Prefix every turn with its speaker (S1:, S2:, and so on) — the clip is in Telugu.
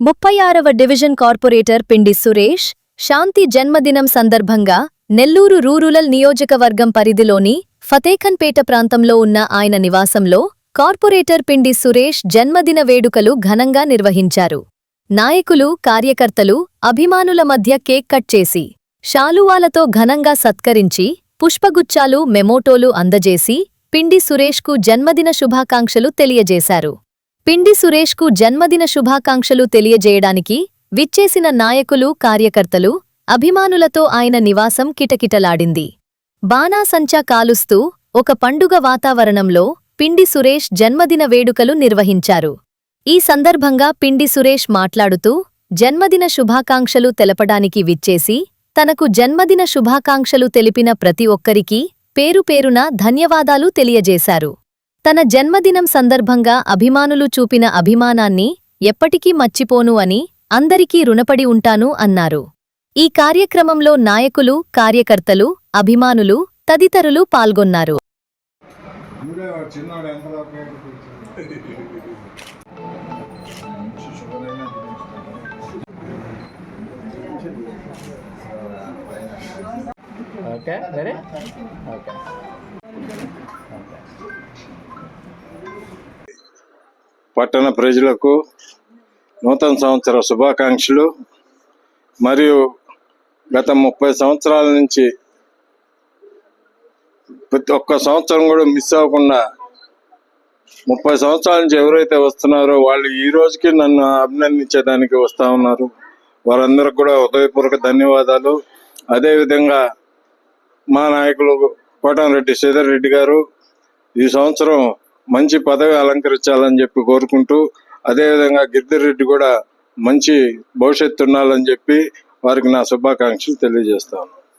S1: ముప్పై ఆరవ డివిజన్ కార్పొరేటర్ పిండి సురేష్ శాంతి జన్మదినం సందర్భంగా నెల్లూరు రూరల్ నియోజకవర్గం పరిధిలోని ఫతేఖన్పేట ప్రాంతంలో ఉన్న ఆయన నివాసంలో కార్పొరేటర్ పిండి సురేష్ జన్మదిన వేడుకలు ఘనంగా నిర్వహించారు. నాయకులు కార్యకర్తలు అభిమానుల మధ్య కేక్ కట్ చేసి శాలువాలతో ఘనంగా సత్కరించి పుష్పగుచ్చాలు మెమోటోలు అందజేసి పిండి సురేష్కు జన్మదిన శుభాకాంక్షలు తెలియజేశారు. పిండి సురేష్కు జన్మదిన శుభాకాంక్షలు తెలియజేయడానికి విచ్చేసిన నాయకులు కార్యకర్తలు అభిమానులతో ఆయన నివాసం కిటకిటలాడింది. బాణాసంచా కాలుస్తూ ఒక పండుగ వాతావరణంలో పిండి సురేష్ జన్మదిన వేడుకలు నిర్వహించారు. ఈ సందర్భంగా పిండి సురేష్ మాట్లాడుతూ జన్మదిన శుభాకాంక్షలు తెలపడానికి విచ్చేసి తనకు జన్మదిన శుభాకాంక్షలు తెలిపిన ప్రతి ఒక్కరికీ పేరు పేరున ధన్యవాదాలు తెలియజేశారు. తన జన్మదినం సందర్భంగా అభిమానులు చూపిన అభిమానాన్ని ఎప్పటికీ మర్చిపోను అని అందరికీ రుణపడి ఉంటాను అన్నారు. ఈ కార్యక్రమంలో నాయకులు కార్యకర్తలు అభిమానులు తదితరులు పాల్గొన్నారు.
S2: Okay okay.
S3: పట్టణ ప్రజలకు నూతన సంవత్సర శుభాకాంక్షలు. మరియు గత ముప్పై సంవత్సరాల నుంచి ప్రతి ఒక్క సంవత్సరం కూడా మిస్ అవ్వకుండా ముప్పై సంవత్సరాల నుంచి ఎవరైతే వస్తున్నారో వాళ్ళు ఈ రోజుకి నన్ను అభినందించడానికి వస్తూ ఉన్నారు. వారందరికి కూడా హృదయపూర్వక ధన్యవాదాలు. అదేవిధంగా మా నాయకులు కోటంరెడ్డి శ్రీధర్ రెడ్డి గారు ఈ సంవత్సరం మంచి పదవి అలంకరించాలని చెప్పి కోరుకుంటూ అదేవిధంగా గిరిధర్ రెడ్డి కూడా మంచి భవిష్యత్తు ఉండాలని చెప్పి వారికి నా శుభాకాంక్షలు తెలియజేస్తాను